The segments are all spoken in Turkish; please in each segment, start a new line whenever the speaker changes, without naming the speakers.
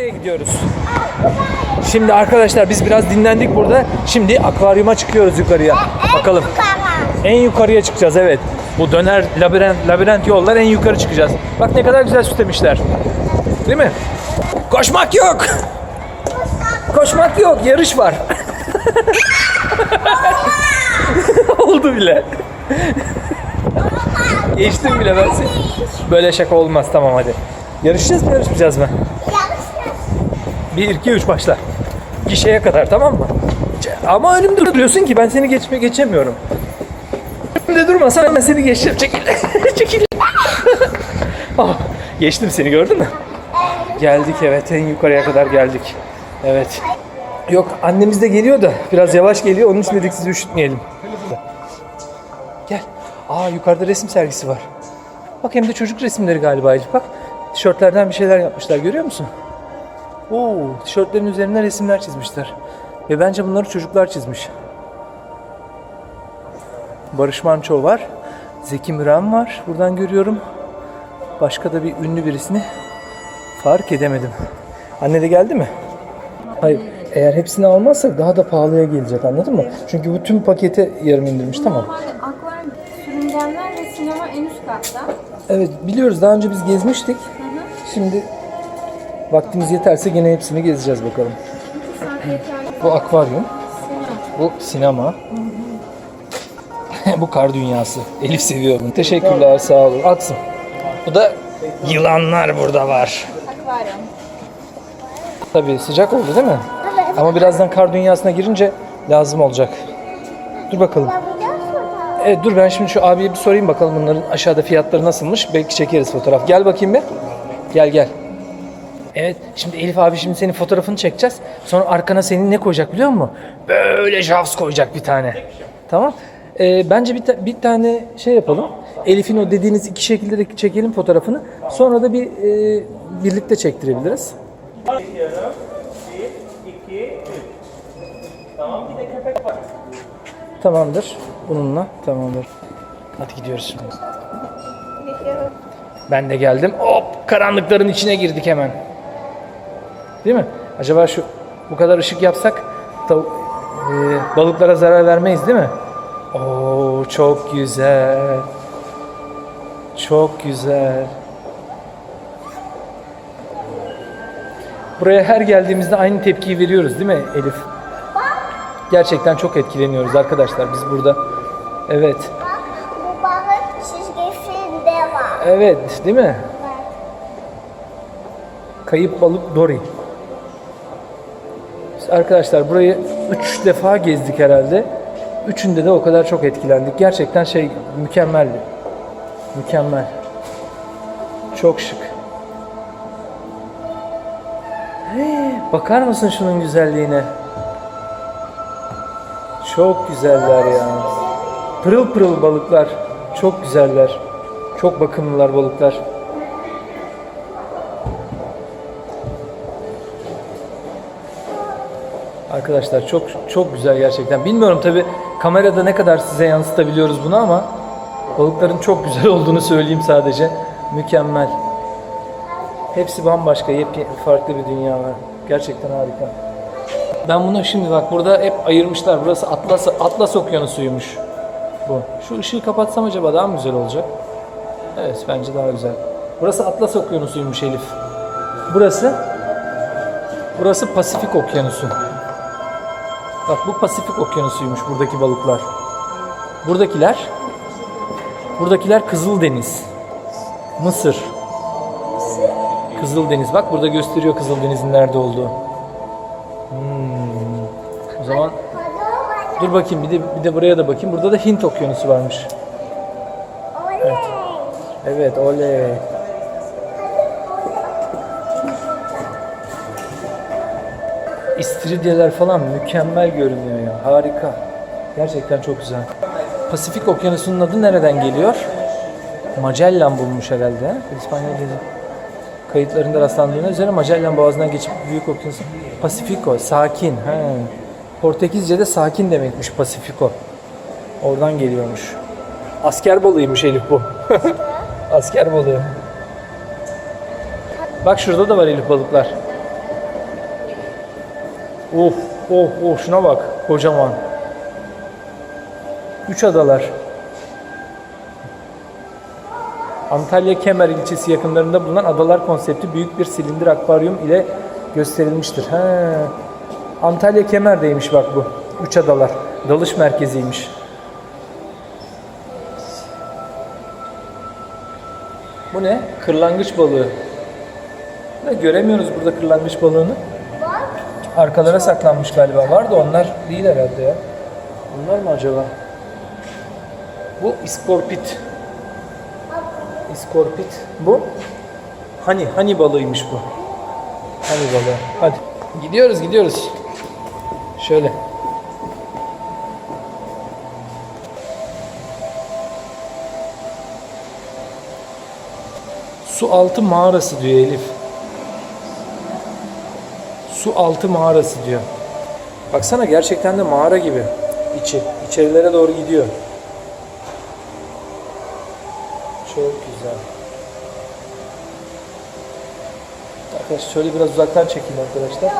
Nereye gidiyoruz? Şimdi arkadaşlar biz biraz dinlendik burada. Şimdi akvaryuma çıkıyoruz yukarıya. Bakalım. En yukarıya çıkacağız evet. Bu döner labirent labirent yollar en yukarı çıkacağız. Bak ne kadar güzel süslemişler. Değil mi? Koşmak yok. Koşmak yok. Yarış var. Oldu bile. Geçtim bile ben seni. Böyle şaka olmaz tamam hadi. Yarışacağız mı yarışmayacağız mı? 1, 2, 3 başla. Gişeye kadar tamam mı? Ama önümde duruyorsun ki ben seni geçme geçemiyorum. Önümde durmasan ben seni geçeceğim. Çekil. Çekil. Ah, geçtim seni gördün mü? Geldik evet en yukarıya kadar geldik. Evet. Yok annemiz de geliyor da biraz yavaş geliyor onun için dedik sizi üşütmeyelim. Gel. Aa yukarıda resim sergisi var. Bak hem de çocuk resimleri galiba Elif bak. Tişörtlerden bir şeyler yapmışlar görüyor musun? Oo, tişörtlerin üzerine resimler çizmişler. Ve bence bunları çocuklar çizmiş. Barış Manço var. Zeki Müren var. Buradan görüyorum. Başka da bir ünlü birisini fark edemedim. Anne de geldi mi? Hayır. Eğer hepsini almazsak daha da pahalıya gelecek anladın mı? Çünkü bu tüm pakete yarım indirmiş tamam.
Akvaryum, sürüngenler ve sinema en üst katta.
Evet biliyoruz daha önce biz gezmiştik. Şimdi vaktimiz yeterse gene hepsini gezeceğiz bakalım. Bu akvaryum, bu sinema. bu kar dünyası. Elif seviyor bunu. Teşekkürler sağ olun. Aksın. Bu da yılanlar burada var.
Akvaryum.
Tabii sıcak oldu değil mi? Ama birazdan kar dünyasına girince lazım olacak. Dur bakalım. Evet dur ben şimdi şu abiye bir sorayım bakalım bunların aşağıda fiyatları nasılmış. Belki çekeriz fotoğraf. Gel bakayım bir. Gel gel. Evet şimdi Elif abi şimdi senin fotoğrafını çekeceğiz. Sonra arkana senin ne koyacak biliyor musun? Böyle javs koyacak bir tane. Tamam. Ee, bence bir, ta- bir tane şey yapalım. Elif'in o dediğiniz iki şekilde de çekelim fotoğrafını. Sonra da bir e, birlikte çektirebiliriz. Tamamdır. Bununla tamamdır. Hadi gidiyoruz şimdi. Ben de geldim. Hop karanlıkların içine girdik hemen. Değil mi? Acaba şu bu kadar ışık yapsak tav- e, balıklara zarar vermeyiz değil mi? Oo çok güzel. Çok güzel. Buraya her geldiğimizde aynı tepkiyi veriyoruz değil mi Elif? Gerçekten çok etkileniyoruz arkadaşlar biz burada. Evet.
Bu balık çizgisinde var.
Evet, değil mi? Kayıp balık Dory. Arkadaşlar burayı üç defa gezdik herhalde. Üçünde de o kadar çok etkilendik. Gerçekten şey mükemmeldi. Mükemmel. Çok şık. Hey, bakar mısın şunun güzelliğine? Çok güzeller ya. Pırıl pırıl balıklar. Çok güzeller. Çok bakımlılar balıklar. Arkadaşlar çok çok güzel gerçekten. Bilmiyorum tabi kamerada ne kadar size yansıtabiliyoruz bunu ama balıkların çok güzel olduğunu söyleyeyim sadece. Mükemmel. Hepsi bambaşka, yepyeni farklı bir dünya var. Gerçekten harika. Ben bunu şimdi bak burada hep ayırmışlar. Burası Atlas Atlas Okyanusuymuş. Bu. Şu ışığı kapatsam acaba daha mı güzel olacak? Evet bence daha güzel. Burası Atlas Okyanusuymuş Elif. Burası Burası Pasifik Okyanusu. Bak bu Pasifik Okyanusuymuş buradaki balıklar. Buradakiler Buradakiler Kızıldeniz. Mısır. Kızıldeniz. Bak burada gösteriyor Kızıldeniz'in nerede olduğu. Hmm. O zaman dur bakayım bir de bir de buraya da bakayım. Burada da Hint Okyanusu varmış.
Oley.
Evet, oley. İstiridyeler falan mükemmel görünüyor ya. Harika. Gerçekten çok güzel. Pasifik Okyanusu'nun adı nereden geliyor? Magellan bulmuş herhalde. ha? İspanyol. Kayıtlarında rastlandığına üzere Magellan Boğazı'ndan geçip Büyük Okyanusu. Pacifico, sakin. He. Portekizce'de sakin demekmiş Pacifico. Oradan geliyormuş. Asker balığıymış Elif bu. Asker balığı. Bak şurada da var Elif balıklar. Of of of şuna bak kocaman. Üç adalar. Antalya Kemer ilçesi yakınlarında bulunan adalar konsepti büyük bir silindir akvaryum ile gösterilmiştir. He. Antalya Kemer'deymiş bak bu. Üç adalar. Dalış merkeziymiş. Bu ne? Kırlangıç balığı. Ya göremiyoruz burada kırlangıç balığını. Arkalara saklanmış galiba. Var da onlar değil herhalde ya. Bunlar mı acaba? Bu iskorpit. İskorpit. Bu hani hani balığıymış bu. Hani balığı. Hadi. Gidiyoruz gidiyoruz. Şöyle. Su altı mağarası diyor Elif. Su altı mağarası diyor. Baksana gerçekten de mağara gibi içi. İçerilere doğru gidiyor. Çok güzel. Arkadaşlar şöyle biraz uzaktan çekeyim arkadaşlar.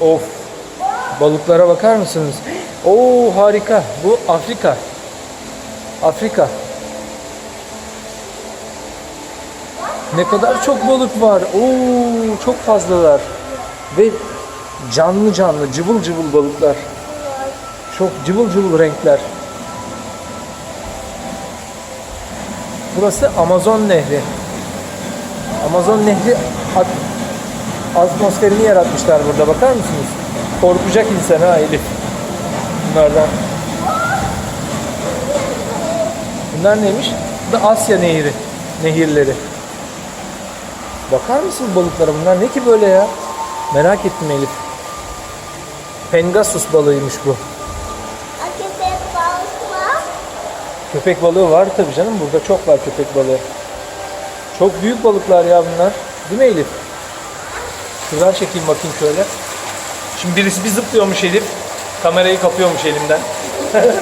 Of. Balıklara bakar mısınız? Oo harika. Bu Afrika. Afrika. Ne kadar çok balık var. Oo çok fazlalar. Ve canlı canlı, cıvıl cıvıl balıklar. Çok cıvıl cıvıl renkler. Burası Amazon Nehri. Amazon Nehri at- atmosferini yaratmışlar burada bakar mısınız? Korkacak insan ha Elif. Bunlardan. Bunlar neymiş? Bu da Asya Nehri. Nehirleri. Bakar mısın balıklara bunlar ne ki böyle ya? Merak ettim Elif. Pengasus balığıymış bu.
Köpek balık var.
Köpek balığı var tabii canım. Burada çok var köpek balığı. Çok büyük balıklar ya bunlar. Değil mi Elif? Şuradan çekeyim bakayım şöyle. Şimdi birisi bir zıplıyormuş Elif. Kamerayı kapıyormuş elimden.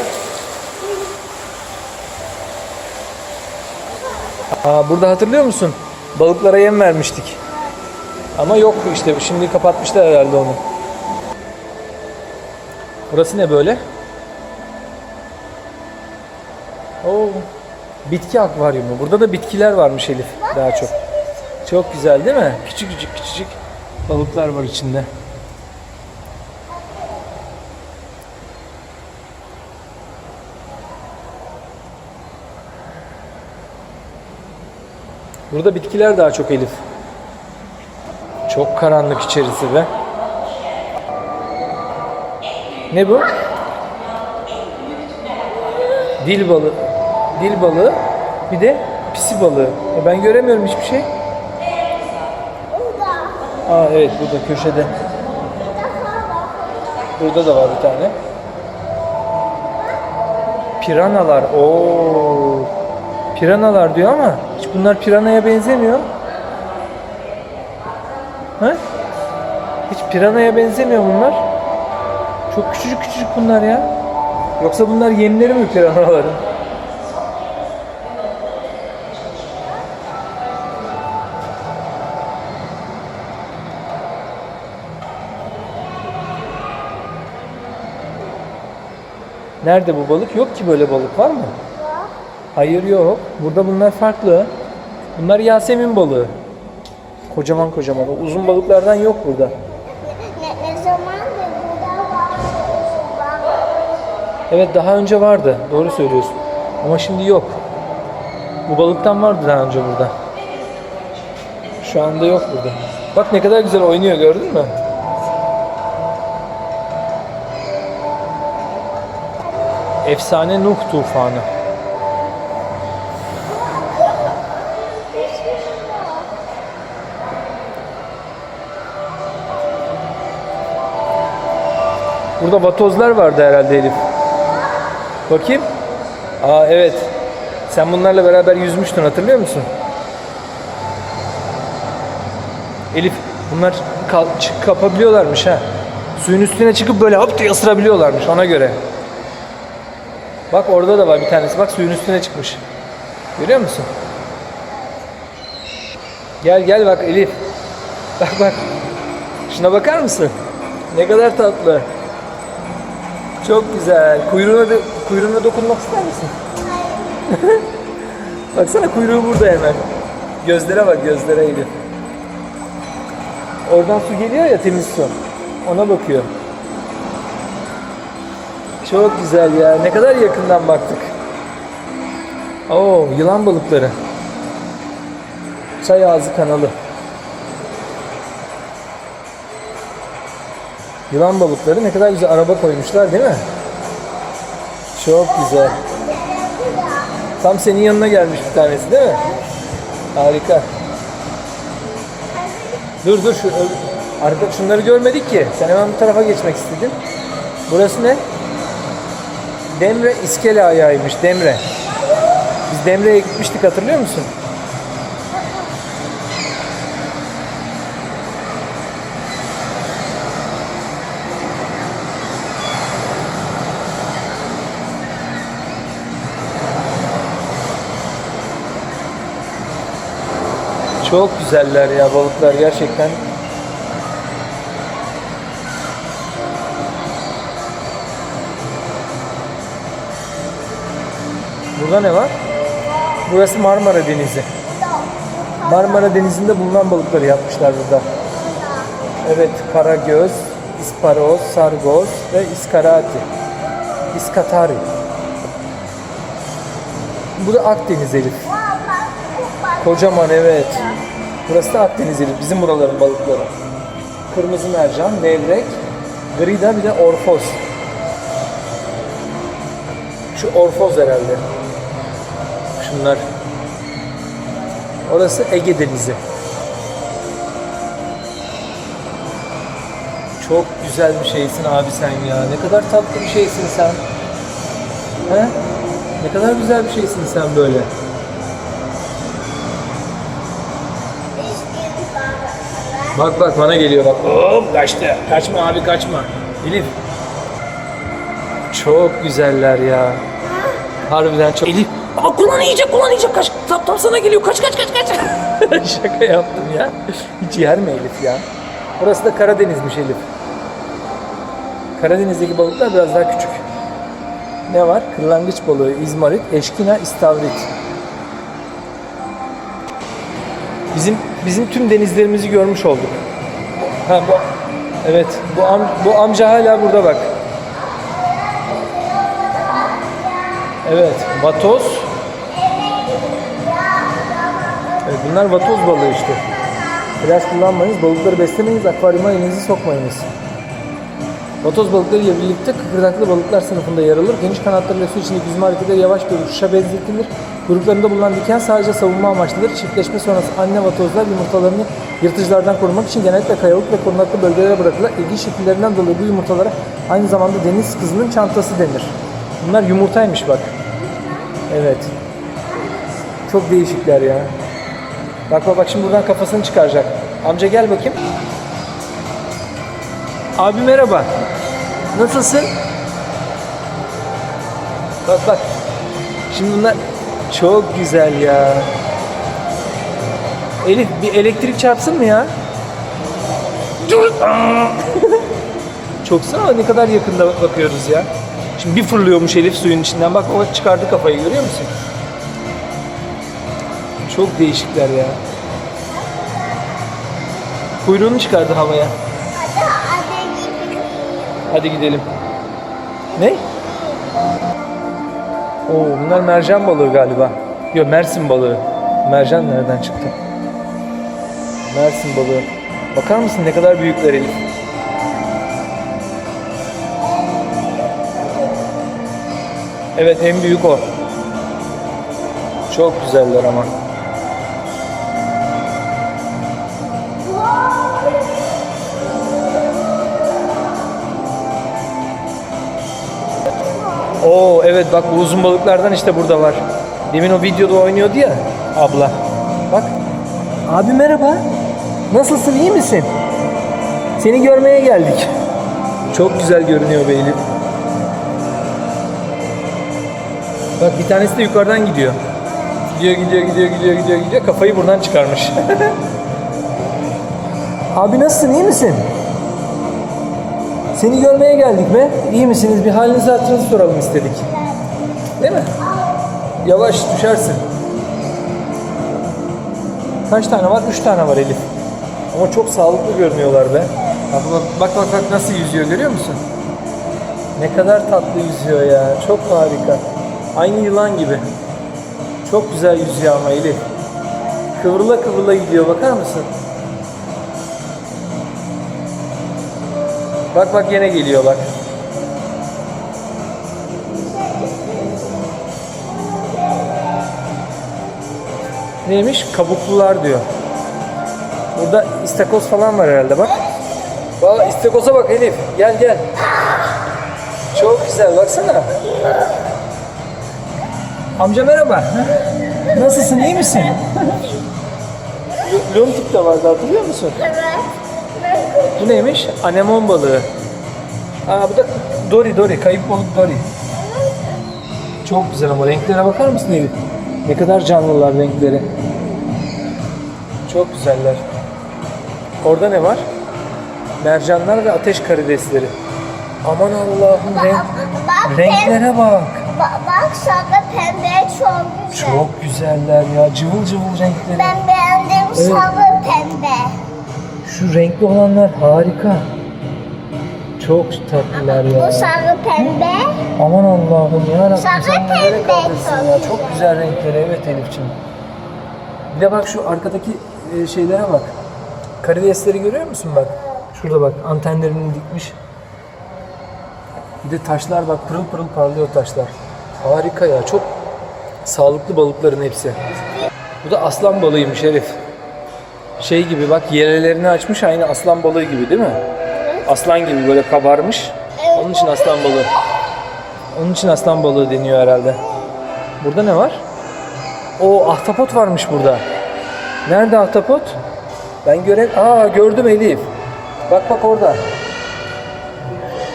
Aa, burada hatırlıyor musun? Balıklara yem vermiştik. Ama yok işte. Şimdi kapatmışlar herhalde onu. Burası ne böyle? Oo. Bitki akvaryumu. Burada da bitkiler varmış Elif daha çok. Çok güzel değil mi? Küçük küçük küçücük balıklar var içinde. Burada bitkiler daha çok Elif. Çok karanlık içerisi be. Ne bu? Dil balığı. Dil balığı. Bir de pisi balığı. E ben göremiyorum hiçbir şey. Aa evet burada köşede. Burada da var bir tane. Piranalar. Oo. Piranalar diyor ama hiç bunlar piranaya benzemiyor. Ha? Hiç piranaya benzemiyor bunlar. Çok küçücük küçücük bunlar ya. Yoksa bunlar yemleri mi piranaların? Nerede bu balık? Yok ki böyle balık var mı? Hayır yok. Burada bunlar farklı. Bunlar Yasemin balığı. Kocaman kocaman. O uzun balıklardan yok burada.
Ne, ne var?
Evet daha önce vardı. Doğru söylüyorsun. Ama şimdi yok. Bu balıktan vardı daha önce burada. Şu anda yok burada. Bak ne kadar güzel oynuyor gördün mü? Efsane Nuh tufanı. Burada vatozlar vardı herhalde Elif. Bakayım. Aa evet. Sen bunlarla beraber yüzmüştün hatırlıyor musun? Elif bunlar çık- kapabiliyorlarmış ha. Suyun üstüne çıkıp böyle hop diye ısırabiliyorlarmış ona göre. Bak orada da var bir tanesi. Bak suyun üstüne çıkmış. Görüyor musun? Gel gel bak Elif. Bak bak. Şuna bakar mısın? Ne kadar tatlı. Çok güzel. Kuyruğuna, da, kuyruğuna dokunmak ister misin? Baksana kuyruğu burada hemen. Gözlere bak gözlere Elif. Oradan su geliyor ya temiz su. Ona bakıyor. Çok güzel ya. Ne kadar yakından baktık. Oo, yılan balıkları. Çay ağzı kanalı. Yılan balıkları ne kadar güzel araba koymuşlar değil mi? Çok güzel. Tam senin yanına gelmiş bir tanesi değil mi? Harika. Dur dur şu arka şunları görmedik ki. Sen hemen bu tarafa geçmek istedin. Burası ne? Demre iskele ayağıymış Demre. Biz Demre'ye gitmiştik hatırlıyor musun? Çok güzeller ya balıklar gerçekten. Burada ne var? Burası Marmara Denizi. Marmara Denizi'nde bulunan balıkları yapmışlar burada. Evet, karagöz, isparoz, sargoz ve iskarati. İskatari. Bu da Akdeniz Elif. Kocaman evet. Burası da Akdeniz Elif. Bizim buraların balıkları. Kırmızı mercan, levrek, grida bir de orfoz. Şu orfoz herhalde. Şunlar. Orası Ege Denizi. Çok güzel bir şeysin abi sen ya. Ne kadar tatlı bir şeysin sen. He? Ne kadar güzel bir şeysin sen böyle. Bak bak bana geliyor bak. Hop kaçtı. Kaçma abi kaçma. Elif. Çok güzeller ya. Harbiden çok. Elif. Ama kulağını yiyecek kulağını yiyecek. Kaç. Tam tam sana geliyor. Kaç kaç kaç kaç. Şaka yaptım ya. Hiç yer mi Elif ya? Burası da Karadeniz'miş Elif. Karadeniz'deki balıklar biraz daha küçük. Ne var? Kırlangıç balığı, izmarit, eşkina, istavrit. Bizim bizim tüm denizlerimizi görmüş olduk. Ha bu Evet, bu am, bu amca hala burada bak. Evet, vatoz. Evet, bunlar vatoz balığı işte. Flaş kullanmayınız, balıkları beslemeyiniz, akvaryuma elinizi sokmayınız. Vatoz balıkları ile birlikte kıkırdaklı balıklar sınıfında yer alır. Geniş kanatlarıyla su içindeki yüzme hareketleri yavaş bir uçuşa benzetilir. Gruplarında bulunan diken sadece savunma amaçlıdır. Çiftleşme sonrası anne vatozlar yumurtalarını yırtıcılardan korumak için genellikle kayalık ve korunaklı bölgelere bırakılır. İlginç şekillerinden dolayı bu yumurtalara aynı zamanda deniz kızının çantası denir. Bunlar yumurtaymış bak. Evet. Çok değişikler ya. Bak bak şimdi buradan kafasını çıkaracak. Amca gel bakayım. Abi merhaba. Nasılsın? Bak bak. Şimdi bunlar çok güzel ya. Elif bir elektrik çarpsın mı ya? Çok sağ ne kadar yakında bakıyoruz ya. Şimdi bir fırlıyormuş Elif suyun içinden. Bak o çıkardı kafayı görüyor musun? Çok değişikler ya. Kuyruğunu çıkardı havaya. Hadi gidelim. Ne? Oo, bunlar mercan balığı galiba. Yok Mersin balığı. Mercan nereden çıktı? Mersin balığı. Bakar mısın ne kadar büyükler Elif? Evet en büyük o. Çok güzeller ama. Oo evet bak bu uzun balıklardan işte burada var. Demin o videoda oynuyordu ya abla. Bak. Abi merhaba. Nasılsın iyi misin? Seni görmeye geldik. Çok güzel görünüyor be Elif. Bak bir tanesi de yukarıdan gidiyor. Gidiyor gidiyor gidiyor gidiyor gidiyor gidiyor kafayı buradan çıkarmış. Abi nasılsın iyi misin? Seni görmeye geldik be. İyi misiniz? Bir halinizi hatırınızı soralım istedik. Değil mi? Yavaş düşersin. Kaç tane var? Üç tane var Elif. Ama çok sağlıklı görünüyorlar be. Bak bak bak bak, bak nasıl yüzüyor görüyor musun? Ne kadar tatlı yüzüyor ya. Çok harika. Aynı yılan gibi. Çok güzel yüzüyor ama Elif. Kıvrıla kıvrıla gidiyor bakar mısın? Bak bak yine geliyor bak. Neymiş? Kabuklular diyor. Burada istakoz falan var herhalde bak. Valla istakoza bak Elif. Gel gel. Çok güzel baksana. Amca merhaba. Nasılsın iyi misin? L- Lontik de vardı hatırlıyor musun?
Evet.
Bu neymiş? Anemon balığı. Aa bu da Dory Dory. Kayıp balık Dory. Çok güzel ama renklere bakar mısın Elif? Ne kadar canlılar renkleri. Çok güzeller. Orada ne var? Mercanlar ve ateş karidesleri. Aman Allah'ım renk,
Bak,
renklere bak.
Bak, bak sana pembe çok güzel.
Çok güzeller ya. Cıvıl cıvıl renkleri.
Ben beğendim
Evet.
sarı pembe.
Şu renkli olanlar harika. Çok tatlılar ya.
Bu sarı pembe.
Aman Allah'ım ya Rabbim
Sarı
sen
pembe
kahretsin ya.
çok
Çok güzel renkleri evet Elif'ciğim. Bir de bak şu arkadaki e, şeylere bak. Karidesleri görüyor musun bak? Şurada bak antenlerini dikmiş. Bir de taşlar bak pırıl pırıl parlıyor taşlar. Harika ya çok sağlıklı balıkların hepsi. Bu da aslan balığıymış Elif. Şey gibi bak yerelerini açmış aynı aslan balığı gibi değil mi? Aslan gibi böyle kabarmış. Onun için aslan balığı. Onun için aslan balığı deniyor herhalde. Burada ne var? O ahtapot varmış burada. Nerede ahtapot? Ben göre... Aa gördüm Elif. Bak bak orada.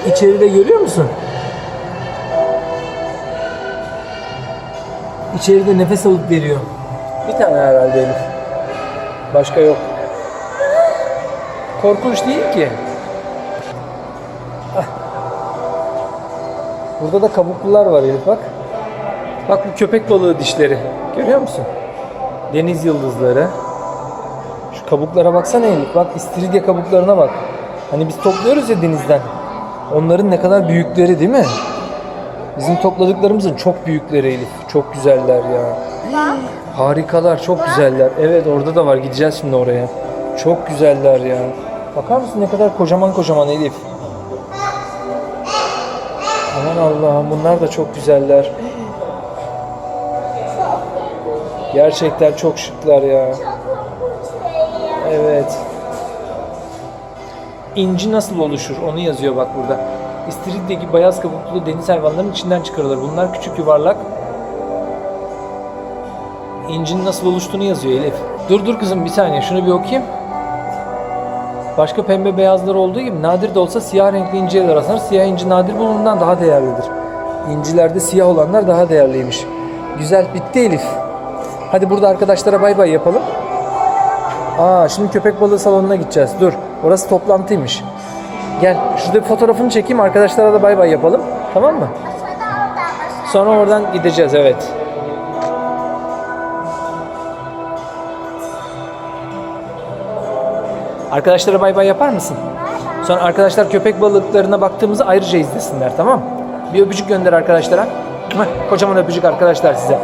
İçeride görüyor musun? İçeride nefes alıp veriyor. Bir tane herhalde Elif. Başka yok. Korkunç değil ki. Burada da kabuklular var Elif bak. Bak bu köpek balığı dişleri. Görüyor musun? Deniz yıldızları. Şu kabuklara baksana Elif. Bak istiridye kabuklarına bak. Hani biz topluyoruz ya denizden. Onların ne kadar büyükleri değil mi? Bizim topladıklarımızın çok büyükleri Elif. Çok güzeller ya. Harikalar, çok güzeller. Evet orada da var. Gideceğiz şimdi oraya. Çok güzeller ya. Bakar mısın ne kadar kocaman kocaman Elif. Aman Allah'ım bunlar da çok güzeller. Gerçekten çok şıklar ya. Evet. İnci nasıl oluşur? Onu yazıyor bak burada. İstiridye gibi beyaz kabuklu deniz hayvanlarının içinden çıkarılır. Bunlar küçük yuvarlak. İncinin nasıl oluştuğunu yazıyor Elif. Dur dur kızım bir saniye şunu bir okuyayım. Başka pembe beyazlar olduğu gibi nadir de olsa siyah renkli inciye rastlanır. Siyah inci nadir bulunduğundan daha değerlidir. İncilerde siyah olanlar daha değerliymiş. Güzel bitti Elif. Hadi burada arkadaşlara bay bay yapalım. Aa şimdi köpek balığı salonuna gideceğiz. Dur. Orası toplantıymış. Gel şurada bir fotoğrafını çekeyim arkadaşlara da bay bay yapalım. Tamam mı?
Sonra
oradan gideceğiz evet. Arkadaşlara bay bay yapar mısın? Sonra arkadaşlar köpek balıklarına baktığımızı ayrıca izlesinler tamam mı? Bir öpücük gönder arkadaşlara. Kocaman öpücük arkadaşlar size.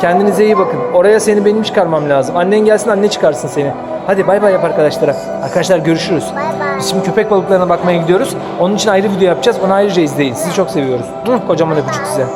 Kendinize iyi bakın. Oraya seni benim çıkarmam lazım. Annen gelsin anne çıkarsın seni. Hadi bay bay yap arkadaşlara. Arkadaşlar görüşürüz.
Bay bay.
Biz şimdi köpek balıklarına bakmaya gidiyoruz. Onun için ayrı video yapacağız. Onu ayrıca izleyin. Sizi çok seviyoruz. Kocaman öpücük size.